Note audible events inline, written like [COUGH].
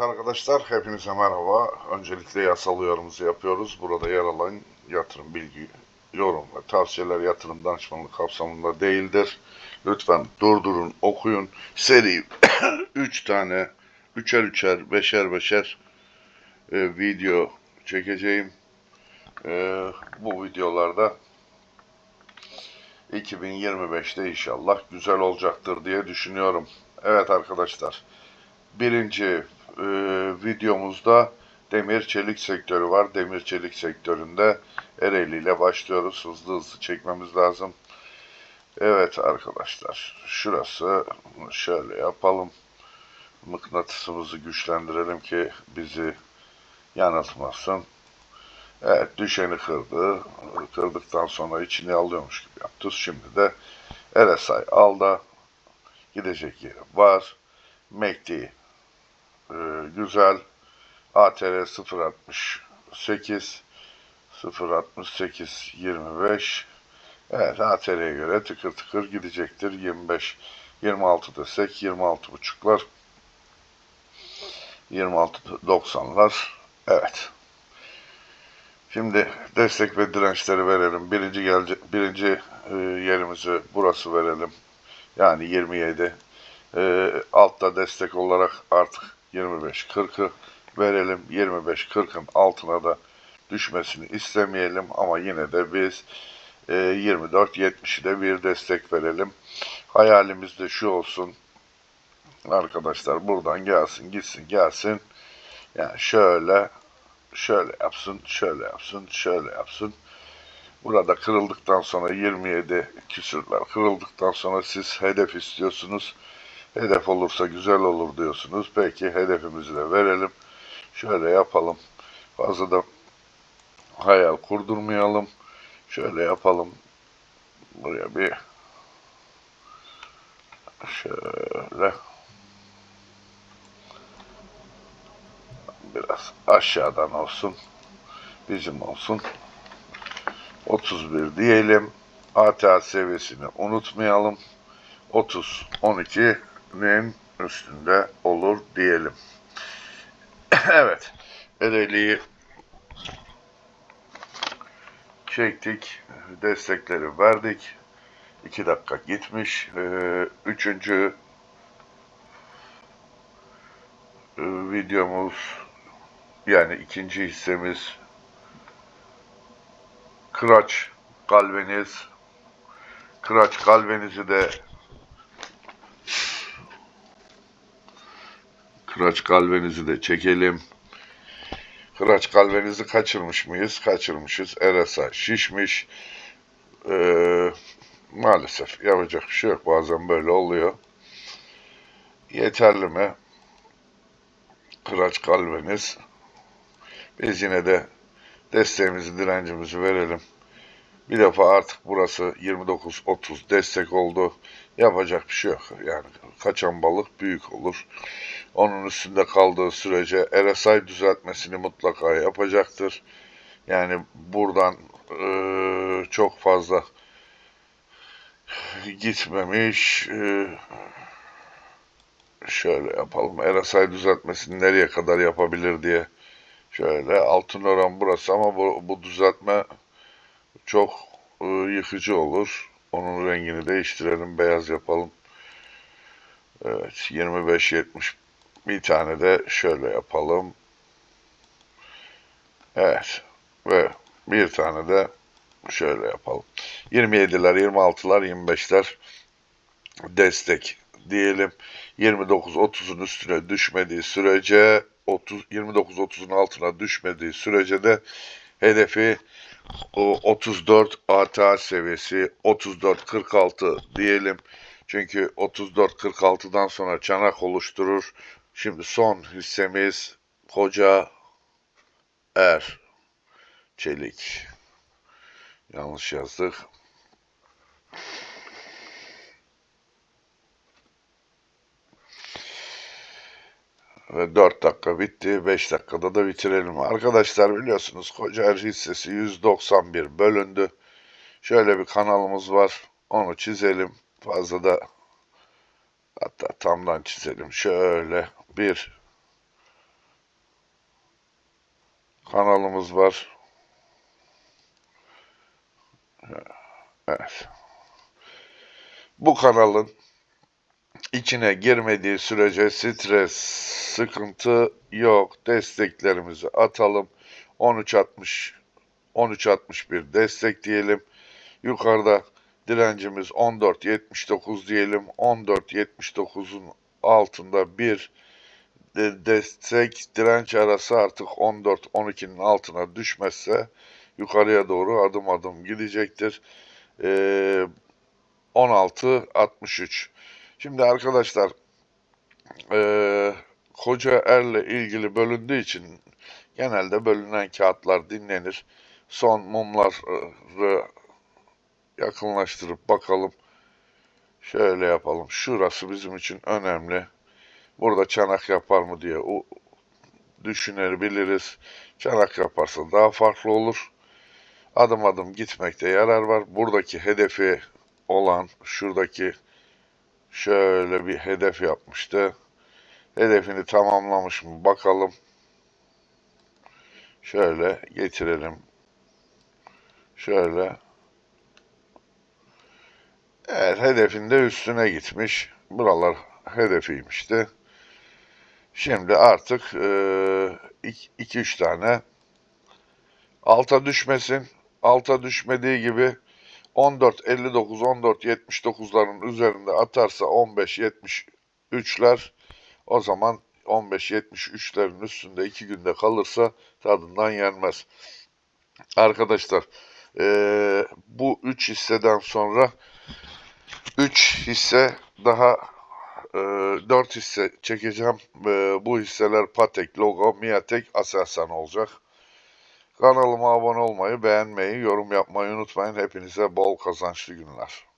Evet arkadaşlar hepinize merhaba. Öncelikle yasal uyarımızı yapıyoruz. Burada yer alan yatırım bilgi, yorum ve tavsiyeler yatırım danışmanlık kapsamında değildir. Lütfen durdurun, okuyun. Seri [COUGHS] 3 tane, üçer üçer, beşer beşer e, video çekeceğim. E, bu videolarda 2025'te inşallah güzel olacaktır diye düşünüyorum. Evet arkadaşlar. Birinci e, videomuzda demir çelik sektörü var. Demir çelik sektöründe Ereğli ile başlıyoruz. Hızlı hızlı çekmemiz lazım. Evet arkadaşlar. Şurası şöyle yapalım. Mıknatısımızı güçlendirelim ki bizi yanıltmasın. Evet düşeni kırdı. Kırdıktan sonra içini alıyormuş gibi yaptı. Şimdi de RSI alda gidecek yeri var. MACD e, güzel. ATR 0.68 0.68 25 Evet ATR'ye göre tıkır tıkır gidecektir. 25 26 desek 26 buçuklar 26 90'lar Evet. Şimdi destek ve dirençleri verelim. Birinci gelecek birinci e, yerimizi burası verelim. Yani 27 e, altta destek olarak artık 25-40'ı verelim. 25-40'ın altına da düşmesini istemeyelim ama yine de biz e, 24-70'i de bir destek verelim. Hayalimiz de şu olsun. Arkadaşlar buradan gelsin gitsin gelsin. Yani şöyle şöyle yapsın, şöyle yapsın, şöyle yapsın. Burada kırıldıktan sonra 27 küsürler kırıldıktan sonra siz hedef istiyorsunuz. Hedef olursa güzel olur diyorsunuz. Peki hedefimizi de verelim. Şöyle yapalım. Fazla da hayal kurdurmayalım. Şöyle yapalım. Buraya bir şöyle biraz aşağıdan olsun. Bizim olsun. 31 diyelim. ATA seviyesini unutmayalım. 30 12'nin üstünde olur diyelim. [CLEARS THROAT] evet. Ereğli'yi çektik. Destekleri verdik. 2 dakika gitmiş. Ee, üçüncü e, videomuz yani ikinci hissemiz Kıraç Galvaniz Kıraç Galvaniz'i de Kıraç Galvaniz'i de çekelim. Kıraç Galvaniz'i kaçırmış mıyız? Kaçırmışız. RSI şişmiş. Ee, maalesef yapacak bir şey yok. Bazen böyle oluyor. Yeterli mi? Kıraç Galvaniz. Biz yine de desteğimizi, direncimizi verelim. Bir defa artık burası 29-30 destek oldu. Yapacak bir şey yok. Yani kaçan balık büyük olur. Onun üstünde kaldığı sürece RSI düzeltmesini mutlaka yapacaktır. Yani buradan e, çok fazla gitmemiş. E, şöyle yapalım. RSI düzeltmesini nereye kadar yapabilir diye. Şöyle altın oran burası ama bu, bu düzeltme çok e, yıkıcı olur. Onun rengini değiştirelim. Beyaz yapalım. Evet 25-70 bir tane de şöyle yapalım. Evet ve bir tane de şöyle yapalım. 27'ler, 26'lar, 25'ler destek diyelim. 29-30'un üstüne düşmediği sürece 30 29-30'un altına düşmediği sürece de hedefi 34 ATA seviyesi 34-46 diyelim. Çünkü 34-46'dan sonra çanak oluşturur. Şimdi son hissemiz Koca Er Çelik. Yanlış yazdık. 4 dakika bitti. 5 dakikada da bitirelim. Arkadaşlar biliyorsunuz Kocaer hissesi 191 bölündü. Şöyle bir kanalımız var. Onu çizelim. Fazla da hatta tamdan çizelim. Şöyle bir kanalımız var. Evet. Bu kanalın içine girmediği sürece stres, sıkıntı yok. Desteklerimizi atalım. 13.60 13.61 destek diyelim. Yukarıda direncimiz 14.79 diyelim. 14.79'un altında bir de- destek direnç arası artık 14-12'nin altına düşmezse yukarıya doğru adım adım gidecektir. Ee, 16-63. Şimdi arkadaşlar ee, koca erle ilgili bölündüğü için genelde bölünen kağıtlar dinlenir. Son mumları yakınlaştırıp bakalım. Şöyle yapalım. Şurası bizim için önemli. Burada çanak yapar mı diye düşünebiliriz. Çanak yaparsa daha farklı olur. Adım adım gitmekte yarar var. Buradaki hedefi olan şuradaki şöyle bir hedef yapmıştı. Hedefini tamamlamış mı bakalım. Şöyle getirelim. Şöyle. Evet hedefinde üstüne gitmiş. Buralar hedefiymişti. Şimdi artık 2-3 tane alta düşmesin. Alta düşmediği gibi 14.59 14.79'ların üzerinde atarsa 15.73'ler o zaman 15.73'lerin üstünde 2 günde kalırsa tadından yenmez. Arkadaşlar eee, bu 3 hisseden sonra 3 hisse daha eee 4 hisse çekeceğim. Eee, bu hisseler Patek, Logo, Miatek, Aselsan olacak. Kanalıma abone olmayı, beğenmeyi, yorum yapmayı unutmayın. Hepinize bol kazançlı günler.